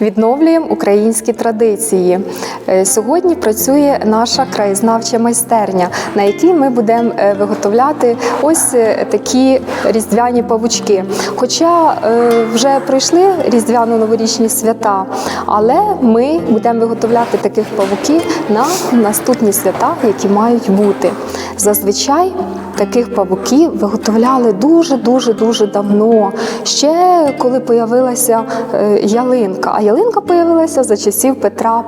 Відновлюємо українські традиції. Е, Сьогодні працює наша краєзнавча майстерня, на якій ми будемо е, виготовляти ось е, такі різдвяні павучки. Хоча вже пройшли різдвяно-новорічні свята, але ми будемо виготовляти таких павуків на наступні свята, які мають бути. Зазвичай таких павуків виготовляли дуже дуже дуже давно. Ще коли появилася е, ялинка. А ялинка появилася за часів Петра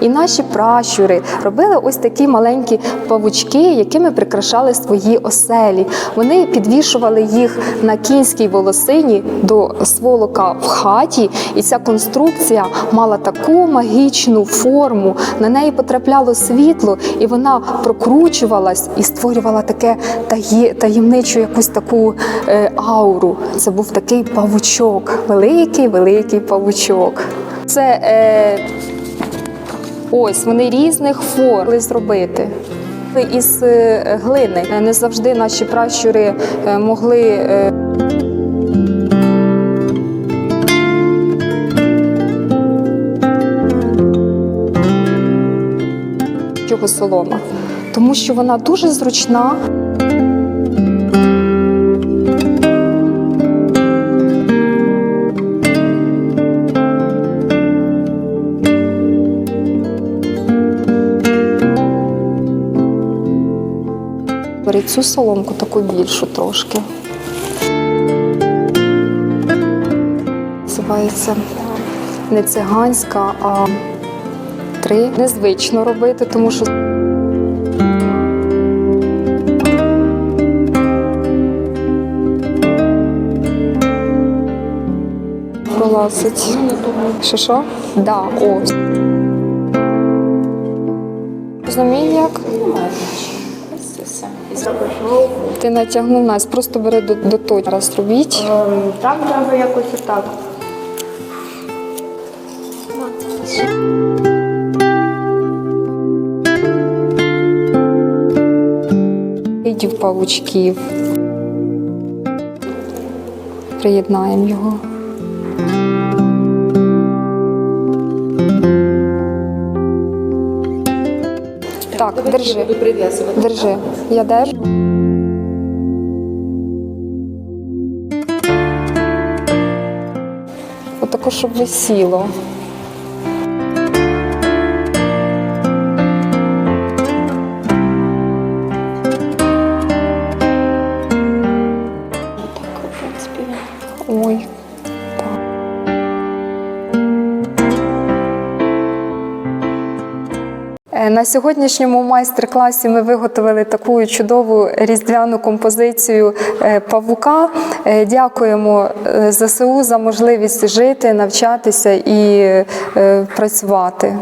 І. І наші пращури робили ось такі маленькі павучки, якими прикрашали свої оселі. Вони підвішували їх на кінській волосині до сволока в хаті, і ця конструкція мала таку магічну форму. На неї потрапляло світло, і вона прокручувалась і створювала таке таємничу якусь таку е, ауру. Це був такий павучок, великий, великий павучок. Це е, ось вони різних форм зробити. Із е, глини не завжди наші пращури е, могли. е, Його солома, тому що вона дуже зручна. Бери цю соломку таку більшу трошки. Називається не циганська, а три. Незвично робити, тому що пролазить. Що що? Да, ось. Розумієш як? Ти натягнув нас, просто бери до, до той. Раз робіть. Ем, Там треба якось отак. Видів павучків. Приєднаємо його. Так, держи. Держи. Я держу. Отако, щоб висіло. На сьогоднішньому майстер-класі ми виготовили таку чудову різдвяну композицію е, павука. Е, Дякуємо е, ЗСУ за можливість жити, навчатися і е, працювати.